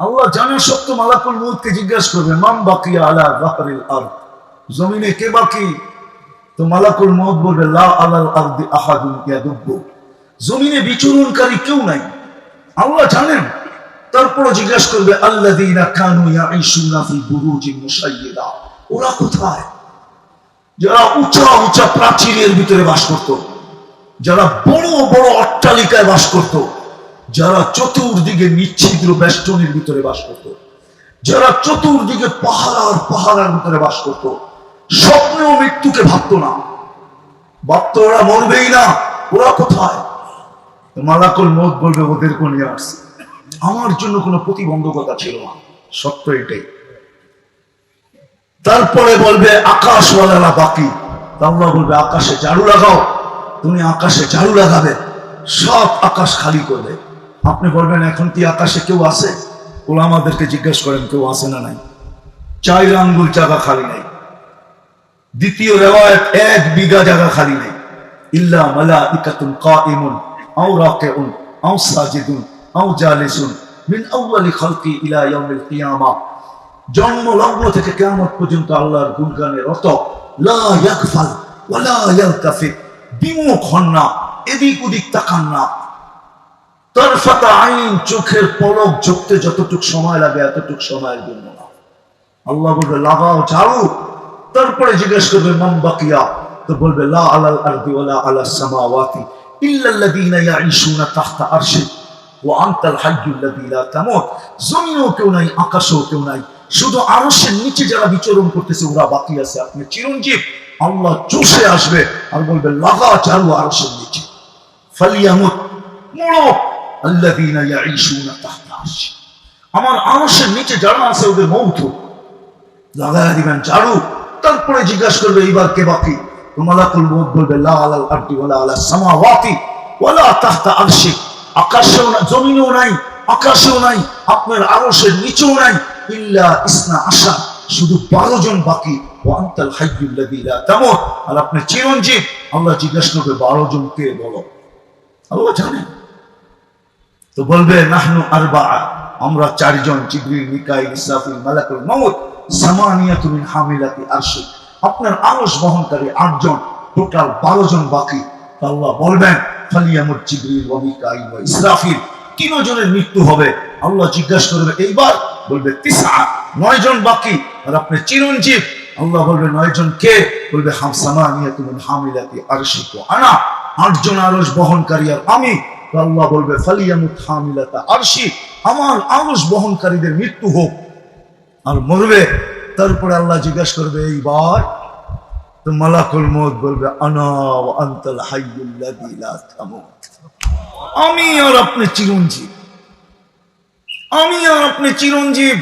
আল্লাহ জানা সত্য মালাকুল মৌতকে জিজ্ঞাসা করবে মাম বাকিয়া আলা বাহরিল আরদ? জমিনে কে বাকি? তো মালাকুল মৌত বলবে জমিনে বিচরণকারী কেউ নাই। আল্লাহ জানেন। তারপরে জিজ্ঞাসা করবে কানু ফি বুরুজিন মুশাইয়্যিদা ওরা কোথায়? যারা উঁচা উঁচা প্রাচীরের ভিতরে বাস করত, যারা বড় বড় অট্টালিকায় বাস করত যারা চতুর্দিকে নিচ্ছিদ্র বেষ্টনীর ভিতরে বাস করত, যারা চতুর্দিকে পাহাড় পাহাড়ের ভিতরে বাস করত, স্বপ্নেও মৃত্যুকে ভাবত না। ভাবত ওরা মরবেই না, ওরা কোথায়? মালাকুল মত বলবে, ওদের নিয়ে আসছে আমার জন্য কোনো প্রতিবন্ধকতা ছিল না, সত্য এটাই। তারপরে বলবে, আকাশওয়ালারা বাকি। তা আল্লাহ বলবে, আকাশে ঝাড়ু লাগাও, তুমি আকাশে ঝাড়ু লাগাবে, সব আকাশ খালি করবে। আপনি বলবেন, এখন কি আকাশে কেউ আছে? ওরা আমাদেরকে জিজ্ঞেস করেন, কেউ আছে না নাই? চার আঙ্গুল জায়গা খালি নাই। দ্বিতীয় রেওয়ায়ত, এক বিঘা জায়গা খালি নেই। ইল্লা মালা ইকাতুন কাইমুন আও রাকিউন আও সাজিদুন আও জালিসুন মিন আউয়ালি খালকি ইলা ইয়াউমিল কিয়ামা। জন্ম লগ্ন থেকে কিয়ামত পর্যন্ত আল্লাহর গুণগানে রত লা ইয়াগফাল ওয়ালা বিমুখ হন না, এদিক ওদিক তাকান না। চোখের পলক ঝুঁকতে যতটুক সময় লাগে, এতটুক সময়ের জন্য না। আল্লাহ বলবে, লাগাও তারপরে জিজ্ঞেস করবে বাকিয়া? তো বলবে কেউ নাই শুধু নিচে যারা বিচরণ করতেছে, ওরা বাকি আছে। আপনি চিরঞ্জীব, আল্লাহ চষে আসবে আর বলবে লাগা ঝাড়ু আরশের নিচে। ফালিয়ামুত আমার আরশের নিচে আছে ওদের দিবেন ঝাড়ু। তারপরে জিজ্ঞাসা করবে, এইবার কে বাকি? মালাকুল বলবে আকাশেও না, জমিনেও নাই, আকাশেও নাই, আপনার আরশের নিচেও নাই, ইল্লা ইসনা আশা। শুধু বারো জন বাকি। আর আপনি চিরঞ্জীব। আল্লাহ জিজ্ঞাসা করবে, বারো জন কে বলো? আল্লাহ জানেন। তো বলবে, নাহনু আরবা আমরা চারজন, জিবরিল, মিকাইল, ইসরাফিল, মালাকুল মাউত, সামানিয়াতু মিন হামিলাতি আরশি। আপনার আরশ বহনকারী আটজন, টোটাল বারো জন বাকি আল্লাহ বলবেন, ফালিয়ামুত জিবরিল ওয়া মিকাইল ওয়া ইসরাফিল। তিনজনের মৃত্যু হবে। আল্লাহ জিজ্ঞাসা করবে, এইবার? বলবে, তিসা নয় জন বাকি, আর আপনি চিরঞ্জীব। আল্লাহ বলবে নয় জন কে? বলবে হামসামানিয়াতু মিন হামিলাতি আরশি। আনা, আটজন আরশ বহনকারী আর আমি। আল্লাহ বলবে, ফালিয়ামুত হামিলাতা আরশি। আমার আরশ বহনকারীদের মৃত্যু হোক, আর মরবে। তারপরে আল্লাহ জিজ্ঞাসা করবে, এইবার? মালাকুল মত বলবে, আনা আমি আর আপনি চিরঞ্জীব। আমি আর আপনি চিরঞ্জীব।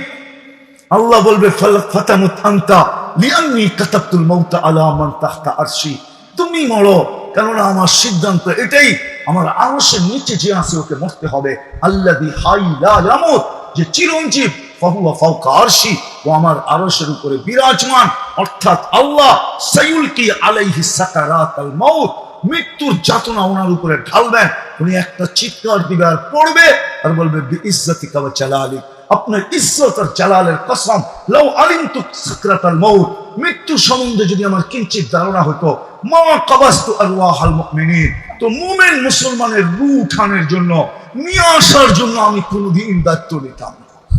আল্লাহ বলবে ফাতামুত আনতা লিআন্নী কাতাবতুল মাউতা আলা মান তাহতা আরশি। তুমি মরো, কেননা আমার সিদ্ধান্ত এটাই। আমার আরশের নিচে যে আছে, ওকে মরতে হবে। আল্লাযী হাই লা ইয়ামুত, যে চিরঞ্জীব, ফাহুয়া ফাওকা আরশি, ও আমার আরশের উপরে বিরাজমান। অর্থাৎ আল্লাহ সাইউলকি আলাইহি সাকারাতাল মাউত, মৃত্যুর যাতনা ওনার উপরে ঢালবেন। উনি একটা চিৎকার দিবে আর পড়বে, আর বলবে ইজ্জতি কাবা চালালি আপনার ইজ্জত আর জালালের কসম, লাউ আলিমতু সাকরাতাল মাউত। মৃত্যু সম্বন্ধে যদি আমার কিঞ্চিত ধারণা হতো, মা কাবাস্তু আরওয়াহাল মুমিনিন। তো মুমিন মুসলমানের রু উঠানের জন্য, নিয়ে আসার জন্য আমি কোনোদিন দায়িত্ব নিতাম না।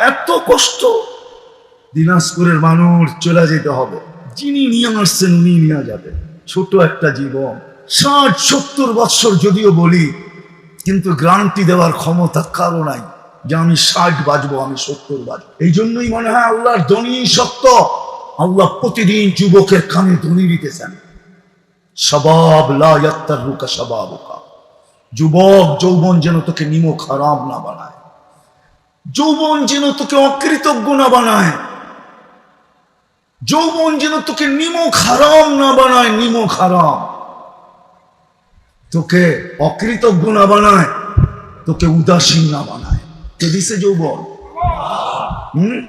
এত কষ্ট। দিনাজপুরের মানুষ চলে যেতে হবে। যিনি নিয়ে আসছেন, উনি নিয়ে যাবে। ছোট একটা জীবন। ষাট, সত্তর বৎসর যদিও বলি, কিন্তু গ্রান্টি দেওয়ার ক্ষমতা কারও নাই যে আমি ষাট বাজবো, আমি সত্তর বাজবো। এই জন্যই মনে হয় আল্লাহর ধনী সত্য। আল্লাহ প্রতিদিন যুবকের কানে ধ্বনি দিতেছেন। সবাব লাত্তার রুকা সবাবুকা। যুবক, যৌবন যেন তোকে নিমক হারাম না বানায়। যৌবন যেন তোকে অকৃতজ্ঞ না বানায়। যৌবন যেন তোকে নিমক হারাম না বানায় নিমক হারাম। তোকে অকৃতজ্ঞ না বানায়, তোকে উদাসীন না বানায়। কে দিছে যৌবন? হুম?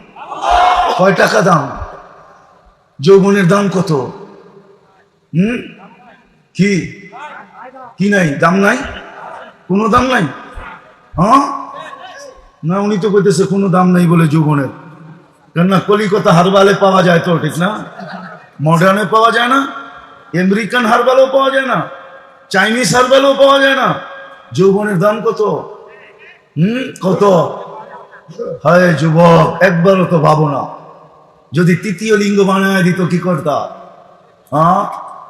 কয় টাকা দাম? যৌবনের দাম কত? হুম? কি? কি নাই? দাম নাই? কোনো দাম নাই? হ্যাঁ? না, উনি তো কইতেছে কোনো দাম নাই বলে যৌবনের। কেননা কলিকতা হারবালে পাওয়া যায় তো, ঠিক না? মডার্নে পাওয়া যায় না, আমেরিকান হারবালও পাওয়া যায় না, চাইনিজ হারবালও পাওয়া যায় না। যৌবনের দাম কত? হুম? কত? হয় যুবক, একবারও তো ভাবো না। যদি তৃতীয় লিঙ্গ বানায় দিত কি করতা? হ্যাঁ?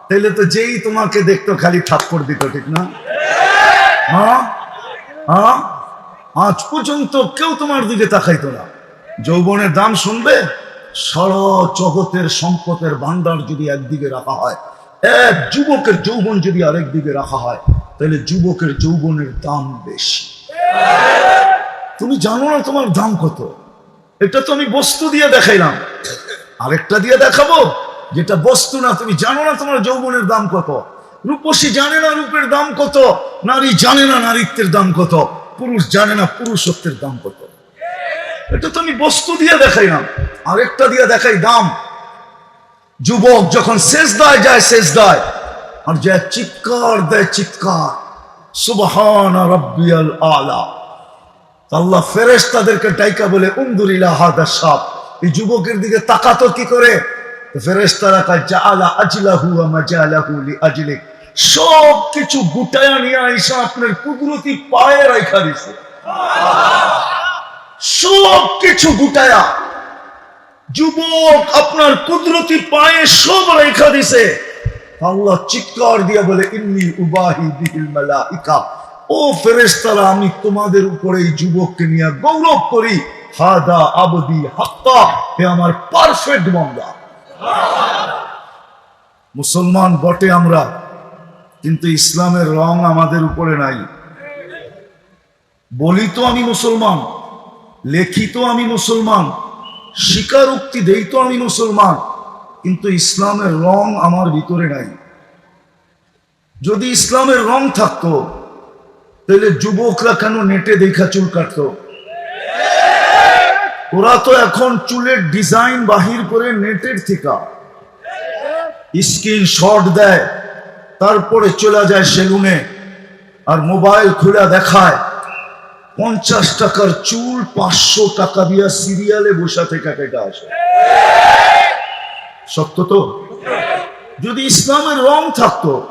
তাহলে তো যেই তোমাকে দেখতো খালি থাপ্পড় দিত, ঠিক না? হ্যাঁ? হ্যাঁ? আজ পর্যন্ত কেউ তোমার দিকে তাকাইতো না। যৌবনের দাম শুনবে? সর জগতের সম্পদের ভান্ডার যদি একদিকে রাখা হয়, এক যুবকের যৌবন যদি আরেক দিকে রাখা হয়, তাহলে যুবকের যৌবনের দাম বেশি। তুমি জানো না তোমার দাম কত? এটা তো আমি বস্তু দিয়ে দেখাইলাম। আরেকটা দিয়ে দেখাবো? যেটা বস্তু না, তুমি জানো না তোমার যৌবনের দাম কত। রূপসী জানে না রূপের দাম কত, নারী জানে না নারীত্বের দাম কত, পুরুষ জানে না পুরুষত্বের দাম কত। এটা তো আমি বস্তু দিয়ে দেখাই না আরেকটা দিয়ে দেখাই দাম। যুবক যখন শেষ দায় যায় শেষ দায় আর যে চিৎকার, দেয় চিৎকার। সুবহান আল্লাহ ফেরেশ তাদেরকে ডাইকা বলে উন্দুরিলা হাদা সাপ এই যুবকের দিকে তাকাতো কি করে? ফেরেশ তারা কাজ জাআলা আজলাহু ওয়া মাজালাহু লিআজলিক। সব কিছু নিয়ে আইসা আপনার কুদরতি পায়ে রাখা দিছে। সব কিছু গুটায়া যুবক আপনার কুদরতি পায়ে সব রেখা দিছে। আল্লাহ চিৎকার বলে, ইন্নি উবাহি বিহিল মালাইকা। ও ফেরেশতারা, আমি তোমাদের উপরে এই যুবককে নিয়ে গৌরব করি। হাদা আবদি হাক্কা হে আমার পারফেক্ট বান্দা। মুসলমান বটে আমরা, কিন্তু ইসলামের রং আমাদের উপরে নাই। বলি তো আমি মুসলমান, লেখি তো আমি মুসলমান, স্বীকারোক্তি দেই তো আমি মুসলমান, কিন্তু ইসলামের রং আমার ভিতরে নাই। যদি ইসলামের রং থাকতো, তাহলে যুবকরা কেন নেটে দেখা চুল কাটতো? ওরা তো এখন চুলের ডিজাইন বাহির করে নেটের থেকে। স্ক্রিন শট দেয়, তারপরে চলে যায় সেলুনে আর মোবাইল খুলে দেখায়। পঞ্চাশ টাকার চুল পাঁচশো টাকা দিয়া সিরিয়ালে বসা থেকে কেটে আসে। সত্য তো? যদি ইসলামের রং থাকতো,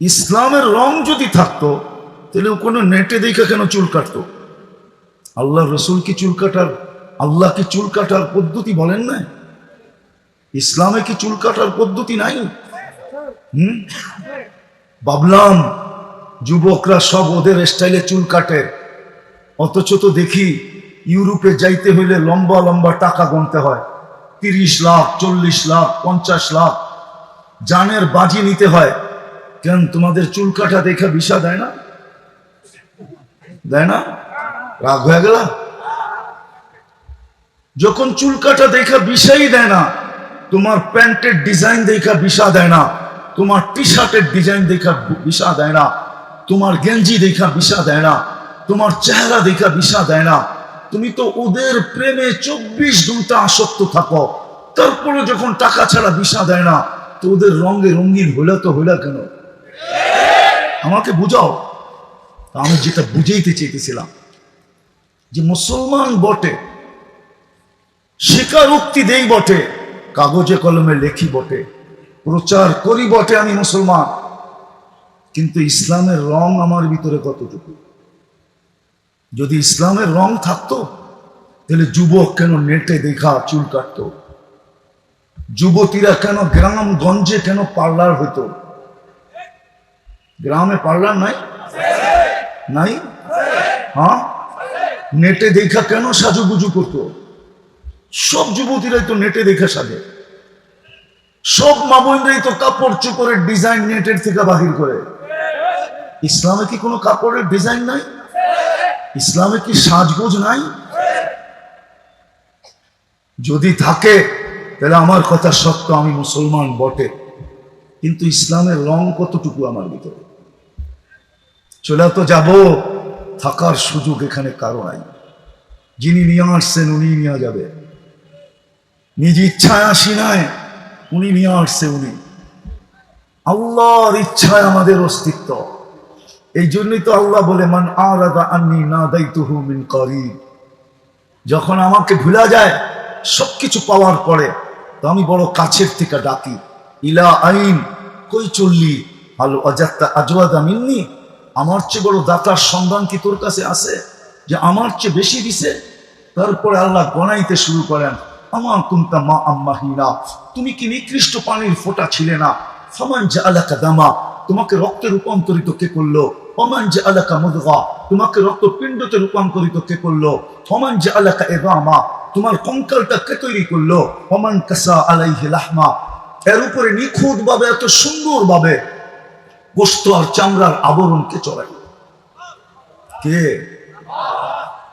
ইসলামের রং যদি থাকতো, তাহলে কোনো নেটে দেখে কেন চুল কাটতো? আল্লাহ রসুল কি চুল কাটার, আল্লাহ কি চুল কাটার পদ্ধতি বলেন না ইসলামে কি চুল কাটার পদ্ধতি নাই? হুম? ভাবলাম, যুবকরা সব ওদের স্টাইলে চুল কাটে। অথচ তো দেখি, ইউরোপে যাইতে হইলে লম্বা লম্বা টাকা গুনতে হয়। তিরিশ লাখ, চল্লিশ লাখ, পঞ্চাশ লাখ। জানের বাজি নিতে হয়। কেন তোমাদের চুল কাটা দেখে বিষা দেয় না? দেয় না? রাগ হয়ে গেল? যখন চুল কাটা দেখা বিষাই দেয় না, তোমার প্যান্টের ডিজাইন দেখা বিষা দেয় না, তোমার টি শার্টের ডিজাইন দেখা বিষা দেয় না, তোমার গেঞ্জি দেখা বিষা দেয় না, তোমার চেহারা দেখা বিষা দেয় না, তুমি তো ওদের প্রেমে চব্বিশ ঘণ্টা আসক্ত থাকো। তারপরে যখন টাকা ছাড়া বিষা দেয় না, তো ওদের রঙে রঙিন হইলা তো হইলা কেন? আমাকে বুঝাও। আমি যেটা বুঝাইতে চেয়েছিলাম যে মুসলমান বটে, স্বীকারোক্তি দেই বটে, কাগজে কলমে লেখি বটে, প্রচার করি বটে আমি মুসলমান। কিন্তু ইসলামের রং আমার ভিতরে কতটুকু? যদি ইসলামের রং থাকতো, তাহলে যুবক কেন নেটে দেখা চুল কাটতো? যুবতীরা কেন গ্রাম গঞ্জে কেন পার্লার হতো গ্রামে পার্লার নাই? নাই? হ্যাঁ? নেটে দেখা কেন সাজুগুজু করতো? সব যুবতীরাই তো নেটে দেখে সাজে। সব মামুনরাই তো কাপড় চোপড়ের ডিজাইন নেটের থেকে বাহির করে। ইসলামে কি কোনো কাপড়ের ডিজাইন নাই? ইসলামে কি সাজগোজ নাই? যদি থাকে, তাহলে আমার কথা সত্য, আমি মুসলমান বটে। কিন্তু ইসলামের রং কতটুকু আমার ভিতরে? চলে তো যাব। থাকার সুযোগ এখানে কারও নাই। যিনি নিয়ে আসছেন, উনি নিয়ে যাবে। নিজ ইচ্ছায় আসি নাই, উনি নিয়ে আসছে উনি। আল্লাহর ইচ্ছায় আমাদের অস্তিত্ব। এই জন্যই তো আল্লাহ বলে, মান আরাদা আন্নি না দায়িত্বহু মিন করি যখন আমাকে ভুলা যায়, সবকিছু পাওয়ার পরে, তো আমি বড় কাছের থেকে ডাকি, ইলা আইন, কই চললি? আলো অজাত্তা আজওয়াদা মিন্নি। আমার চেয়ে বড় দাতার সন্ধান কি তোর কাছে আছে? যে আমার চেয়ে বেশি দিছে? তারপরে আল্লাহ গনাইতে শুরু করেন আমার কুন্তা মা আম্মাহিনা, তুমি কি নিকৃষ্ট পানির ফোঁটা ছিলে না? ফমান যে আলাকা দামা, তোমাকে রক্তে রূপান্তরিত কে করল? অমান যে আলাকা মুদগা, তোমাকে রক্তপিণ্ডতে রূপান্তরিত কে করল? ফমান যে আলাকা এগামা, তোমার কঙ্কালটা কে তৈরি করল? অমান কাসা আলাইহি লাহমা, এর উপরে নিখুঁত ভাবে এত সুন্দর ভাবে গোস্ত আর চামড়ার আবরণ কে চড়াই কে?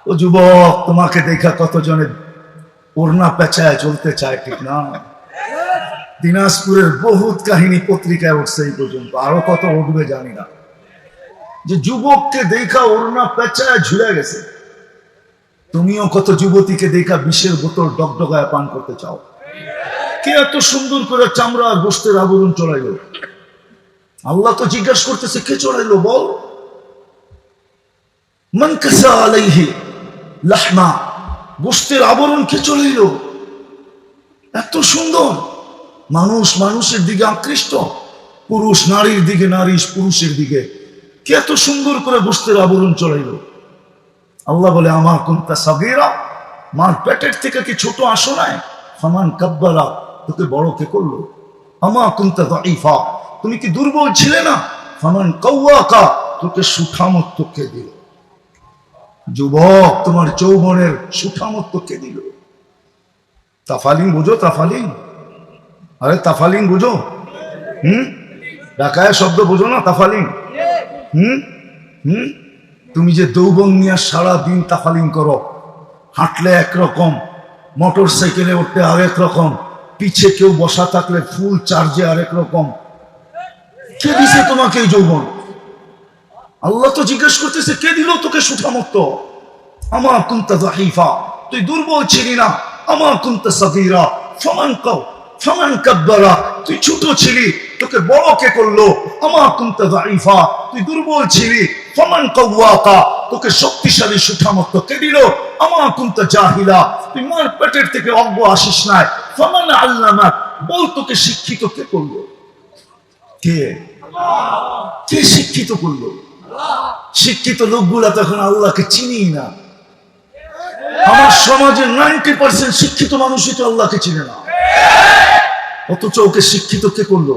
ও যুবক, তোমাকে দেখা কতজনে ওড়না পেঁচায় চলতে চায়, ঠিক না? দিনাজপুরের বহুত কাহিনী পত্রিকায় উঠছে এই পর্যন্ত, আরও কত উঠবে জানি না। যে যুবককে দেখা ওড়না পেঁচায় ঝুলে গেছে। তুমিও কত যুবতীকে দেখা বিষের বোতল ডগডগায় পান করতে চাও। কে এত সুন্দর করে চামড়া গোস্তের আবরণ চড়াইল? আল্লাহ তো জিজ্ঞাসা করতেছে, কে চড়াইলো বল? লাহমা। গোস্তের আবরণ কে চড়াইল? এত সুন্দর। মানুষ মানুষের দিকে আকৃষ্ট, পুরুষ নারীর দিকে, নারী পুরুষের দিকে। কে এত সুন্দর করে গোস্তের আবরণ চড়াইল? আল্লাহ বলে, আমার কোনটা সাগেরা, মার পেটের থেকে কি ছোট আসো নাই? সমান কাব্বারা তোকে বড় কে করল? আমা কোনটা দাইফা তুমি কি দুর্বল ছিলে না? সমান কৌয়াকা তোকে সুঠামত্ব কে দিল? যুবক, তোমার চৌবনের সুঠামত্ব কে দিল? তাফালিং বুঝো, তাফালিং। আরে, তাফালিং বুঝো? হুম? ঢাকায় শব্দ বুঝো না, তাফালিং? হুম? হুম? তুমি যে দৌবন নিয়ে সারা দিন তাফালিং করো, হাঁটলে একরকম মোটর সাইকেলে উঠলে আরেক রকম, পিছে কেউ বসা থাকলে ফুল চার্জে আরেক রকম কে দিছে তোমাকে এই যৌবন? আল্লাহ তো জিজ্ঞেস করতেছে, কে দিল তোকে সুঠামত্ত আমার কুন্তা দাহিফা তুই দুর্বল ছিলি না? আমার কুন্তা সাদিরা সমান কাব্বারা, তুই ছোট ছিলি, তোকে বড় কে করল? আমার কুন্তা দাইফা তুই দুর্বল ছিলি তোকে শক্তিশালী সুঠামত্ত কে দিল? আমার কুন্তা জাহিলা, তুই মার পেটের থেকে অজ্ঞ আসিস নাই। সমান আল্লামা, বল তোকে শিক্ষিত কে করল? কে? কে শিক্ষিত করল? শিক্ষিত লোকগুলা তখন আল্লাহকে চিনি না। আমার সমাজের নাইনটি পার্সেন্ট শিক্ষিত মানুষই তো আল্লাহকে চিনে না। অথচ ওকে শিক্ষিত কে করল?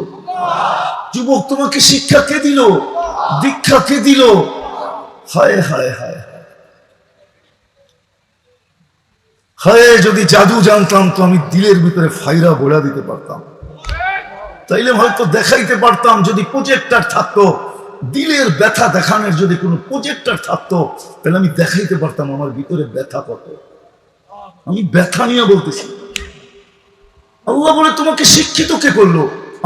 যুবক তোমাকে শিক্ষা কে দিল? দীক্ষা কে দিল? হায় হায় হায় হায়। যদি জাদু জানতাম তো আমি দিলের ভিতরে ফাইরা বোড়া দিতে পারতাম। তাইলে হয়তো দেখাইতে পারতাম যদি প্রজেক্টার থাকতো। দিলের ব্যথা দেখানোর যদি কোনো প্রজেক্টার থাকতো, তাহলে আমি দেখাইতে পারতাম আমার ভিতরে ব্যথা কত। আমি ব্যথা নিয়ে বলতেছি। আল্লাহ বলে, তোমাকে শিক্ষিত কে করল?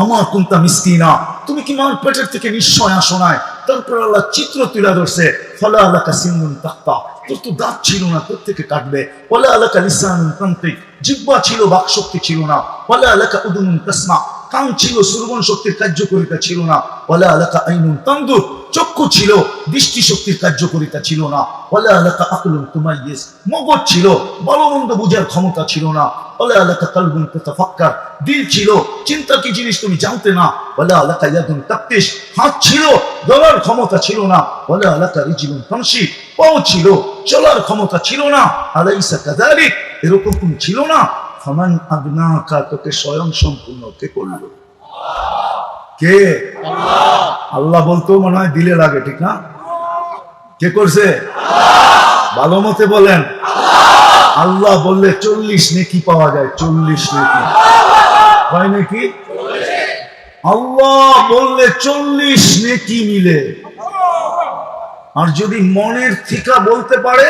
আমার কোনটা মিসকিনা, তুমি কি মার পেটের থেকে নিশ্চয় আসো নাই? তারপর আল্লাহ চিত্র তুলে ধরছে, ফলা আলাকা সিন্দুন তাক্তা, তোর তো দাঁত ছিল না, তোর থেকে কাটবে। ফলা আলাকা লিসানুন তান্ত্রিক জিব্বা ছিল, বাকশক্তি ছিল না। ফলা আলাকা উদুনুন তাসমা কান ছিল শ্রবণ শক্তির কার্যকরিতা ছিল না। ওলা আলাকা আইনুন তান্দুর চক্ষু ছিল, দৃষ্টি শক্তির কার্যকরিতা ছিল না। ওলা আলাকা আকলুন তুমাইয়েস। মগজ ছিল মন্দ বুঝার ক্ষমতা ছিল না। ওলা আলাকা কালবুন তাফাক্কার দিল ছিল, চিন্তা কি জিনিস তুমি জানতে না। ওলা আলাকা ইয়াদুন তাপ্তিস হাত ছিল ধরার ক্ষমতা ছিল না। ওলা আলাকা রিজিলুন তামসি পাও ছিল, চলার ক্ষমতা ছিল না। আলাইসা কাদালিক এরকম ছিল না। ফমান আগ্নাকা তোকে স্বয়ং সম্পূর্ণ কে করল? কে? আল্লাহ বলতো মনে হয় দিলে লাগে, ঠিক না? কে করছে? ভালো মতে বলেন। আল্লাহ বললে চল্লিশ নেকি পাওয়া যায়, চল্লিশ নেকি। হয় নাকি? আল্লাহ বললে চল্লিশ নেকি মিলে। আর যদি মনের থিকা বলতে পারে,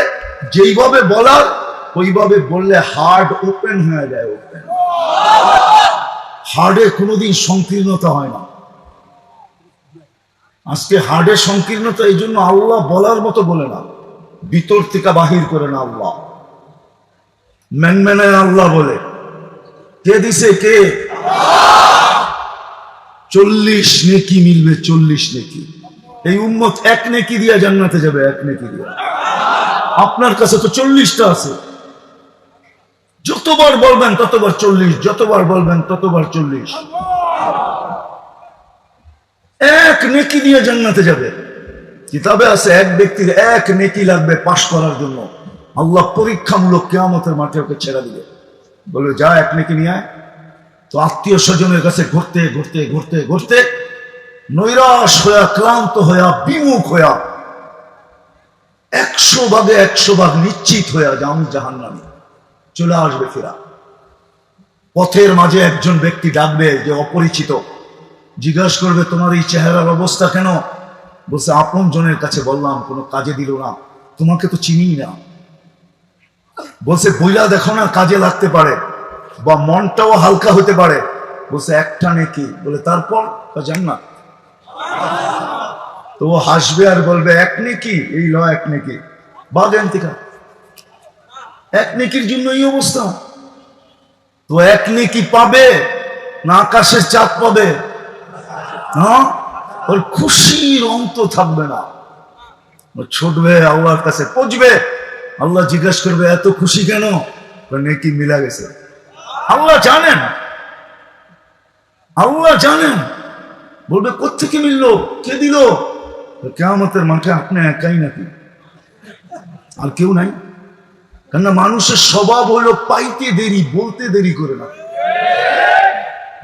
যেইভাবে বলার ওইভাবে বললে হার্ড ওপেন হয়ে যায় ওপেন হার্ডে কোনোদিন সংকীর্ণতা হয় না। আজকে হার্ডে সংকীর্ণতা এই জন্য আল্লাহ বলার মতো বলে না। ভিতর থেকে বাহির করে না আল্লাহ। ম্যানম্যানে আল্লাহ বলে। কে দিছে কে? চল্লিশ নেকি মিলবে, চল্লিশ নেকি। এই উম্মত এক নেকি দিয়া জান্নাতে যাবে, এক নেকি দিয়া। আপনার কাছে তো চল্লিশটা আছে। যতবার বলবেন, ততবার চল্লিশ, যতবার বলবেন, ততবার চল্লিশ। এক নেকি দিয়ে জান্নাতে যাবে। কিতাবে আছে, এক ব্যক্তির এক নেকি লাগবে পাশ করার জন্য। আল্লাহ পরীক্ষামূলক কেয়ামতের মাঠে ওকে ছেড়ে দিবে। বলবে, যা এক নেকি নিয়ে আয়। তো আত্মীয় স্বজনের কাছে ঘুরতে ঘুরতে ঘুরতে ঘুরতে নৈরাশ হইয়া, ক্লান্ত হইয়া, বিমুখ হইয়া, একশো ভাগে একশো ভাগ নিশ্চিত হইয়া যে আমি জাহান নামি চলে আসবে ফেরা। পথের মাঝে একজন ব্যক্তি ডাকবে যে, অপরিচিত। জিজ্ঞাসা করবে, তোমার এই চেহারার অবস্থা কেন? বলছে, আপন জনের কাছে বললাম, কোনো কাজে দিল না। তোমাকে তো চিনি না। বলছে, বইলা দেখো না, কাজে লাগতে পারে বা মনটাও হালকা হতে পারে। বলছে, একটা নাকি। বলে, তারপর? জান না তো হাসবে আর বলবে, এক নেকি? এই ল, এক নেকি। বাগেন থেকে এক নেকির জন্য এই অবস্থা। তো এক নেকি পাবে, না আকাশের চাপ পাবে। হ্যাঁ ওর খুশির অন্ত থাকবে না। ছুটবে আল্লাহর কাছে পৌঁছবে। আল্লাহ জিজ্ঞেস করবে, এত খুশি কেন? নেকি মিলা গেছে। আল্লাহ জানেন। আল্লাহ জানেন। বলবে কোথেকে মিললো? কে দিল? কেমতের মাঠে আপনি একাই নাকি? আর কেউ নাই। কেননা মানুষের স্বভাব হলো পাইতে দেরি, বলতে দেরি করে না।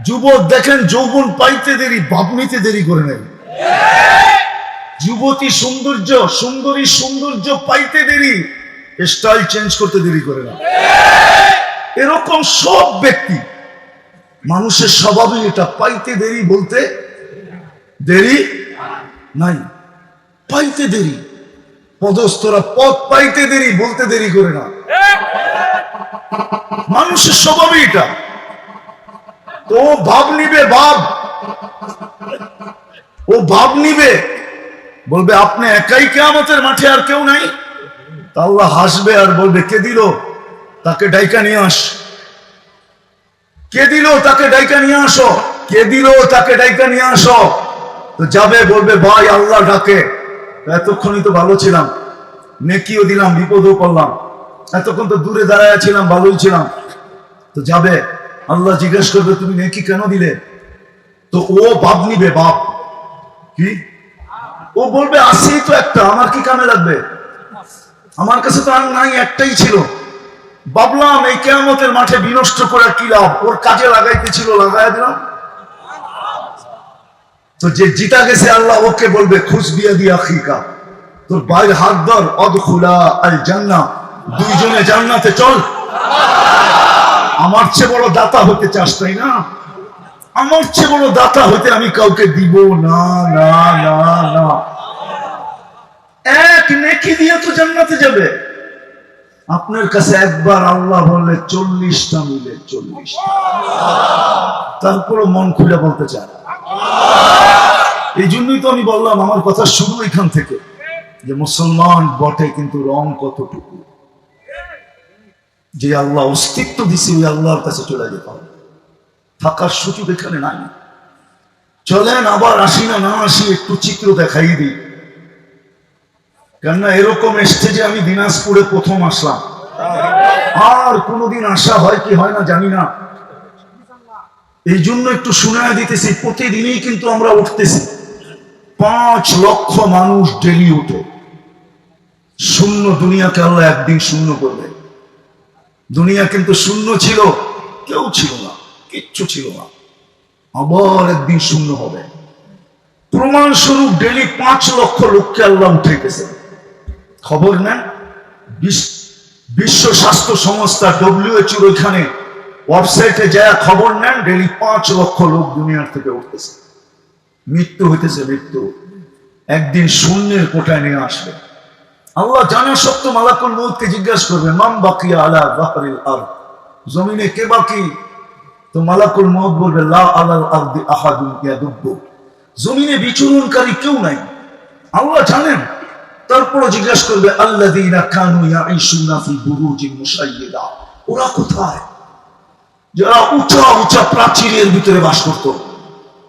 যুবক দেখেন, যৌবন পাইতে দেরি বাপ নিতে দেরি করে নেই যুবতী সৌন্দর্য, সুন্দরী সৌন্দর্য পাইতে দেরি স্টাইল চেঞ্জ করতে দেরি করে না। এরকম সব ব্যক্তি, মানুষের স্বভাবই এটা, পাইতে দেরি বলতে দেরি নাই। পাইতে দেরি। পদস্থরা পথ পাইতে দেরি, বলতে দেরি করে না। মানুষের স্বভাবই এটা তো ভাব নিবে, ভাব। ও ভাব নিবে। বলবে, আপনি একাই কেয়ামতের মাঠে আর কেউ নাই? তা হাসবে আর বলবে, কে দিল? তাকে ডাইকা নিয়ে আস। কে দিল? তাকে ডাইকা নিয়ে আসো। কে দিল? তাকে ডাইকা নিয়ে আসো। তো যাবে, বলবে, ভাই, আল্লাহ ডাকে। এতক্ষণই তো ভালো ছিলাম। নেকিও দিলাম, বিপদও করলাম এতক্ষণ তো দূরে দাঁড়ায় ছিলাম, ভালোই ছিলাম। তো যাবে, আল্লাহ জিজ্ঞেস করবে, তুমি নেকি কেন দিলে? তো ও বাপ নিবে বাপ কি? ও বলবে, আসি তো একটা, আমার কি কামে লাগবে? আমার কাছে তো আর নাই, একটাই ছিল। ভাবলাম, এই কেয়ামতের মাঠে বিনষ্ট করে কি লাভ? ওর কাজে লাগাইতে ছিল লাগাই দিলাম। তো যে জিতা গেছে, আল্লাহ ওকে বলবে, খুশ বিয়া দিয়া খিকা তোর বাইর হাত ধর, অদখুলা আল জান্না দুইজনে জান্নাতে চল। আমার চেয়ে বড় দাতা হতে চাস, তাই না? আমার চেয়ে বড় দাতা হতে আমি কাউকে দিব না না না না। এক নেকি দিয়ে তো জান্নাতে যাবে। আপনার কাছে একবার আল্লাহ বললে, চল্লিশটা মিলে, চল্লিশটা। তারপরও মন খুলে বলতে চায়। এই জন্যই তো আমি বললাম, আমার কথা শুরু এখান থেকে। যে মুসলমান বটে, কিন্তু রং কতটুকু? যে আল্লাহ অস্তিত্ব দিছে, ওই আল্লাহর কাছে চলে যেতে থাকার সুযোগ এখানে নাই। চলেন, আবার আসি না না আসি, একটু চিত্র দেখাই দিই। কেননা এরকম স্টেজে আমি দিনাজপুরে প্রথম আসলাম। আর কোনোদিন আসা হয় কি হয় না জানি না। এই জন্য একটু শোনা দিতেছি, প্রতিদিনই কিন্তু আমরা উঠতেছি। পাঁচ লক্ষ মানুষ ডেলি উঠে। শূন্য দুনিয়াকে আল্লাহ একদিন শূন্য করবে। দুনিয়া কিন্তু শূন্য ছিল, কেউ ছিল না, কিচ্ছু ছিল না। আবার একদিন শূন্য হবে। প্রমাণ স্বরূপ ডেলি পাঁচ লক্ষ লোককে আল্লাহ উঠে গেছে খবর নেন? বিশ- বিশ্ব স্বাস্থ্য সংস্থা ডব্লিউএচওর ওইখানে ওয়েবসাইটে যা খবর নেন ডেলি পাঁচ লক্ষ লোক দুনিয়ার থেকে উঠতেছে। মৃত্যু হইতেছে, মৃত্যু। একদিন শূন্যের কোটায় নিয়ে আসবে। আল্লাহ জানা সত্য, মালাকুল মৌতকে জিজ্ঞাসা করবে মাম বাকি আলা বাহরিল আর জমিনে কে বাকি? তো মালাকুল মৌত বলবে, লা আলাল আরদি আহাদুন ইয়াদুব্বু। জমিনে বিচরণকারী কেউ নাই। আল্লাহ জানেন। তারপরে জিজ্ঞাসা করবে, আল্লাযীনা কানু ইয়াঈশুনা ফি বুরুজিন মুশাইয়্যিদা ওরা কোথায়? যারা উঁচা উঁচা প্রাচীরের ভিতরে বাস করত,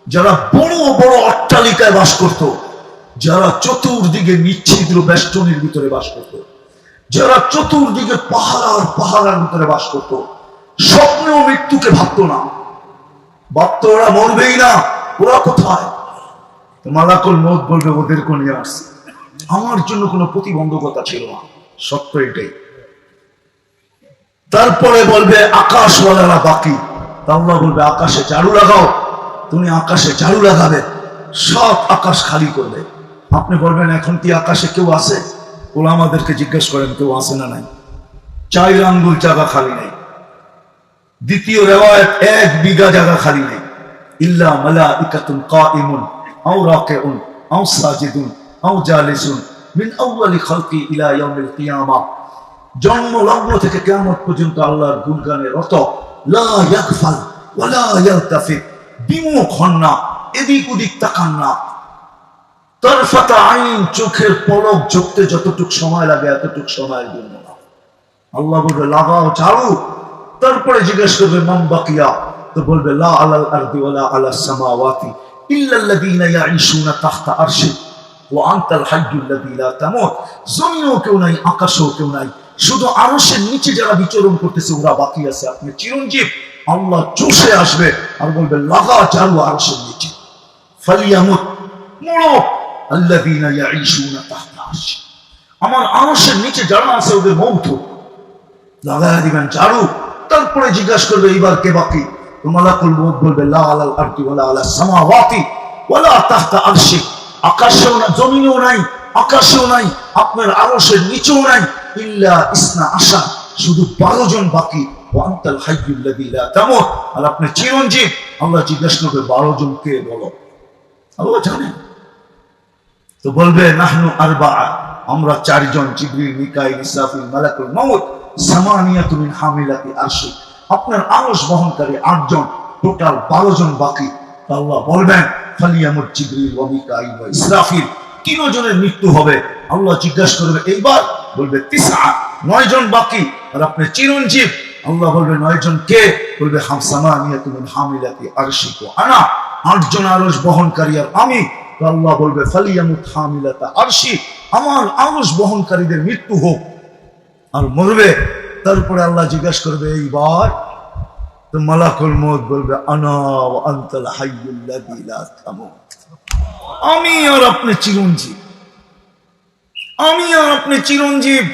যারা বড় বড় অট্টালিকায় বাস করত, যারা চতুর্দিকে নিচ্ছিদ্র বেষ্টনীর ভিতরে বাস করত, যারা চতুর্দিকে পাহাড়ার পাহাড়ার ভিতরে বাস করত স্বপ্নেও মৃত্যুকে ভাবতো না। ভাবতো ওরা মরবেই না, ওরা কোথায়? মালাকুল মত বলবে, ওদের কোন আসছে আমার জন্য কোনো প্রতিবন্ধকতা ছিল না। সত্য এটাই। তারপরে বলবে আকাশওয়ালারা বাকি। আল্লাহ বলবে, আকাশে ঝাড়ু লাগাও, তুমি আকাশে ঝাড়ু লাগাবে, সব আকাশ খালি করবে। আপনি বলবেন, এখন কি আকাশে কেউ আছে? ওরা আমাদেরকে জিজ্ঞেস করেন, কেউ আছে না নাই। চার আঙ্গুল জায়গা খালি নেই। দ্বিতীয় রেওয়ায়ত, এক বিঘা জায়গা খালি নেই। ইল্লা মালা ইকাতুন কাইমুন আও রাকিউন, আও সাজিদুন, আও জালিসুন, মিন আউয়ালি খালকি ইলা ইয়াউমিল কিয়ামা। জন্ম লগ্ন থেকে কিয়ামত পর্যন্ত আল্লাহর গুণগানে রত এদিক ওদিক তাকান না। তরফাতা আইন, চোখের পলক ঝুঁকতে যতটুক সময় লাগে এতটুক সময়ের জন্য না। আল্লাহ বলবে, লাগাও ঝাড়ু। তারপরে জিজ্ঞেস করবে মাম বাকিয়া? তো বলবে, লা আলা আরশি লা কেউ নাই, আকাশও কেউ নাই। শুধু আরশের নিচে যারা বিচরণ করতেছে, ওরা বাকি আছে। আপনি চিরঞ্জীব, আল্লাহ চষে আসবে আর বলবে লাগা ঝাড়ু আরশের নিচে। আমার আরশের নিচে যারা আছে, ওদের মৌত। লাগায় দিবেন ঝাড়ু। তারপরে জিজ্ঞাসা করবে, এইবার কে বাকি? মালাকুল মউত বলবে, লা আলাল আরদি ওয়ালা আলা সামাওয়াতি ওয়ালা তাহতা আরশি। আকাশেও না, জমিনেও নাই, আকাশেও নাই, আপনার আরশের নিচেও নাই। ইল্লা শুধু বারো জন বাকি। আর চিরঞ্জীব, আল্লাহ জিজ্ঞাসা করবে, বারো জনকে বলো? আল্লাহ তো বলবে, নাহনু আমরা চারজন মালাকুল আপনার বহনকারী আটজন, টোটাল বারো জন বাকি। আল্লাহ বলবেন, ফালিয়ামুত জিবরিল ইসরাফিল। তিনজনের মৃত্যু হবে। আল্লাহ জিজ্ঞাসা করবে, এইবার বলবে, তিসা, নয় জন বাকি, আর আপনি চিরঞ্জীব। আল্লাহ বলবে, নয় জন কে? বলবে আমি। আল্লাহ বলবে আমার আরশ বহনকারীদের মৃত্যু হোক। আর মরবে। তারপরে আল্লাহ জিজ্ঞাসা করবে, এইবার? তো মালাকুল মত বলবে, আনা ওয়া আনতাল হাইয়ুল্লাযী আমি আর আপনি চিরঞ্জীব। আমি আর আপনি চিরঞ্জীব।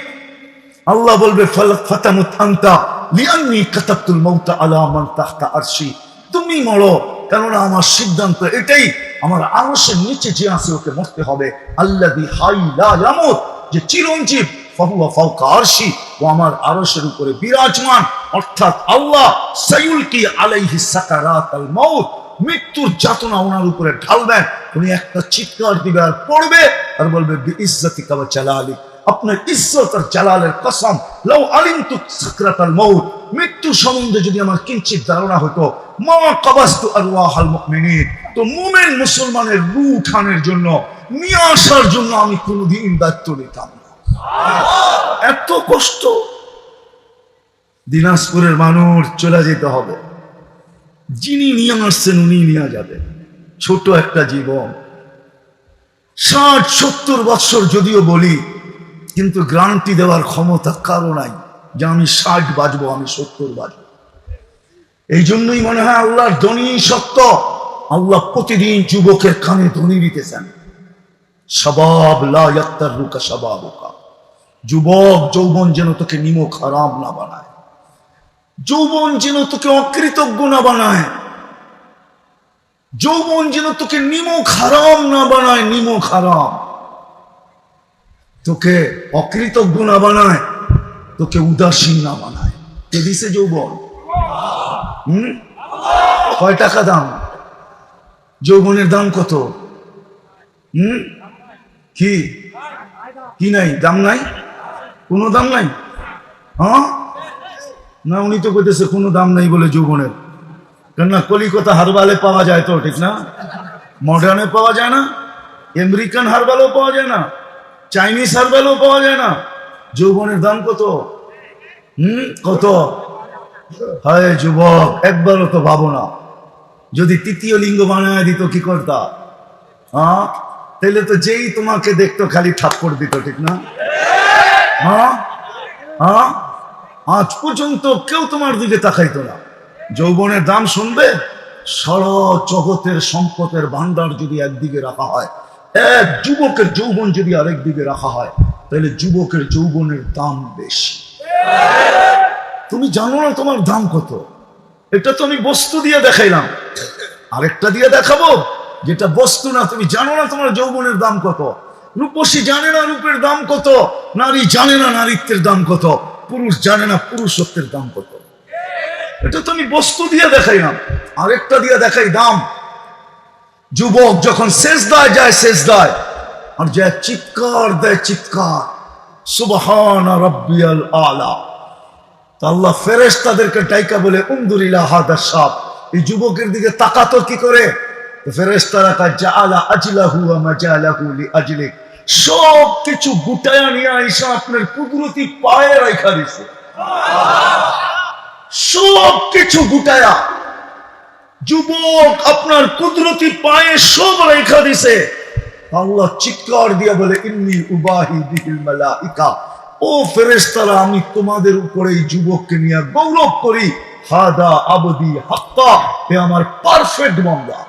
আল্লাহ বলবে আলা তুমি মরো, কেননা আমার সিদ্ধান্ত এটাই। আমার আরশের নিচে যে আছে ওকে মরতে হবে। আল্লাহ যে চিরঞ্জীব আরশি, ও আমার আরশের উপরে বিরাজমান। অর্থাৎ আল্লাহ সাইউলকি আলাইহি সাকারাতাল মাউত। মৃত্যুর যাতনা ওনার উপরে ঢালবেন। উনি একটা চিৎকার দিবে আর পড়বে আর বলবে ইজ্জতি কাবা জালালি। আপনার ইজ্জত আর জালালের কসম। লাউ আলিমতু সাকরাতাল মাউত। মৃত্যু সম্বন্ধে যদি আমার কিঞ্চিত ধারণা হতো কাবাস্তু তো মুমিন মুসলমানের রূহ উঠানোর জন্য, নিয়ে আসার জন্য আমি কোনোদিন দায়িত্ব নিতাম না। এত কষ্ট। দিনাজপুরের মানুষ চলে যেতে হবে। যিনি নিয়ে আসছেন, উনি নিয়ে যাবেন ছোট একটা জীবন। ষাট, সত্তর বৎসর যদিও বলি, কিন্তু গ্রান্টি দেওয়ার ক্ষমতা কারও নাই যে আমি ষাট বাজবো, আমি সত্তর বাজবো। এই জন্যই মনে হয় আল্লাহর ধ্বনি সত্য। আল্লাহ প্রতিদিন যুবকের কানে ধ্বনি দিতেছেন। সবাব লাক্তার রুকা সবাবকা। যুবক যৌবন যেন তোকে নিমক হারাম না বানায়। যৌবন যেন তোকে অকৃতজ্ঞ না বানায়। যৌবন যেন তোকে নিমক হারাম না বানায় নিমক হারাম। তোকে অকৃতজ্ঞ না বানায়, তোকে উদাসীন না বানায়। কে দিছে যৌবন? হুম? কয় টাকা দাম? যৌবনের দাম কত? হম? কি? কি নাই? দাম নাই? কোনো দাম নাই? হ্যাঁ? না, উনি তো কইতেছে কোনো দাম নাই বলে যৌবনের। কেননা কলিকতা হারবালে পাওয়া যায় তো, ঠিক না? মডার্নে পাওয়া যায় না, আমেরিকান হারবালও পাওয়া যায় না, চাইনিজ হারবালও পাওয়া যায় না। যৌবনের দাম কত? হুম, কত? হয় যুবক, একবারও তো ভাবো না। যদি তৃতীয় লিঙ্গ বানায় দিত কি করতা? হ্যাঁ তাহলে তো যেই তোমাকে দেখতো খালি থাপ্পড় দিত, ঠিক না? হ্যাঁ হ্যাঁ আজ পর্যন্ত কেউ তোমার দিকে তাকাইতো না। যৌবনের দাম শুনবে, সারা জগতের সম্পদের ভান্ডার যদি একদিকে রাখা হয়, এক যুবকের যৌবন যদি আরেক দিকে রাখা হয়, তাহলে যুবকের যৌবনের দাম বেশি। তুমি জানো না তোমার দাম কত? এটা তো আমি বস্তু দিয়ে দেখাইলাম। আরেকটা দিয়ে দেখাবো, যেটা বস্তু না, তুমি জানো না তোমার যৌবনের দাম কত? রূপসী জানে না রূপের দাম কত? নারী জানে না নারীত্বের দাম কত? পুরুষ জানে না পুরুষত্বের দাম কত। এটা তো আমি বস্তু দিয়ে দেখাইলাম। আরেকটা দিয়ে দেখাই দাম। যুবক যখন শেষ দায় যায় শেষ দায় আর যায় চিৎকার দেয় চিৎকার। সুবহান রব্বিয়াল আলা। আল্লাহ ফেরেশ তাদেরকে ডাইকা বলে সাপ এই যুবকের দিকে তাকাতো কি করে? ফেরেশ তারা কা জাআলা আজলাহু ওয়া মাজালাহু লি আজলিক। সব কিছু গুটায়া নিয়ে আইসা আপনার কুদরতি পায়ে রাখা দিছে। সব কিছু গুটায়া যুবক আপনার কুদরতি পায়ে সব রেখা দিছে। আল্লাহ চিৎকার বলে, ইন্নি উবাহি বিহিল মালাইকা। ও ফেরেশতারা, আমি তোমাদের উপরে এই যুবককে নিয়ে গৌরব করি। হাদা আবদি হাক্কা এ আমার পারফেক্ট বান্দা।